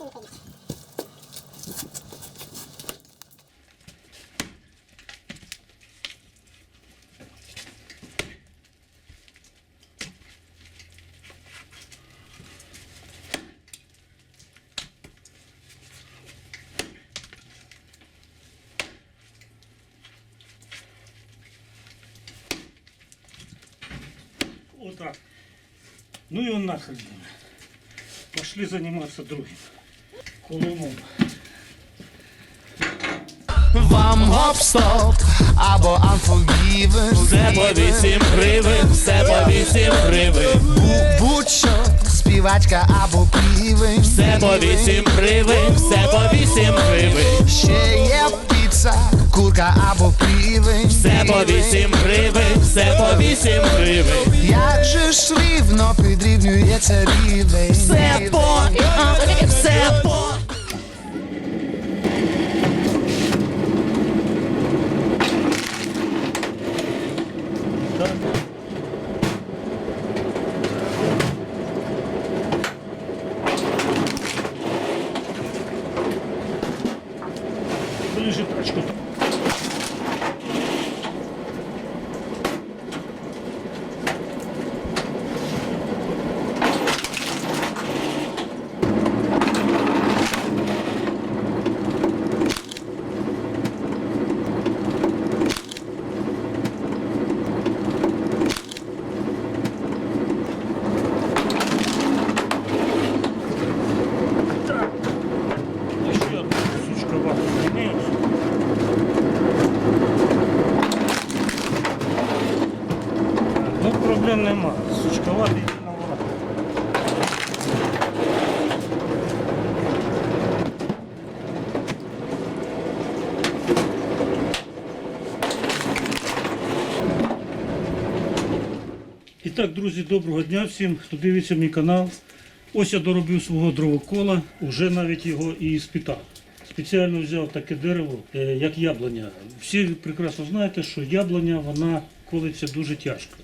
почти не. Вот так. Ну и он нахрен. Пошли заниматься другим. Колумом. Вам гоп-стоп або unforgiven Все по вісім гривень, все по вісім гривень, Будь-що, співачка або півень. Все по вісім гривень, все по вісім гривень, Ще є піца, курка або півень. Все по вісім гривень, все по вісім гривень, Як же ж рівно підрівнюється рівень Лежит тачку. Нема. Сучковатий виноват. І так, друзі, доброго дня всім, хто дивиться мій канал. Ось я доробив свого дровокола, вже навіть його і спитав. Спеціально взяв таке дерево, е, як яблуня. Всі прекрасно знаєте, що яблуня вона колиться дуже тяжко.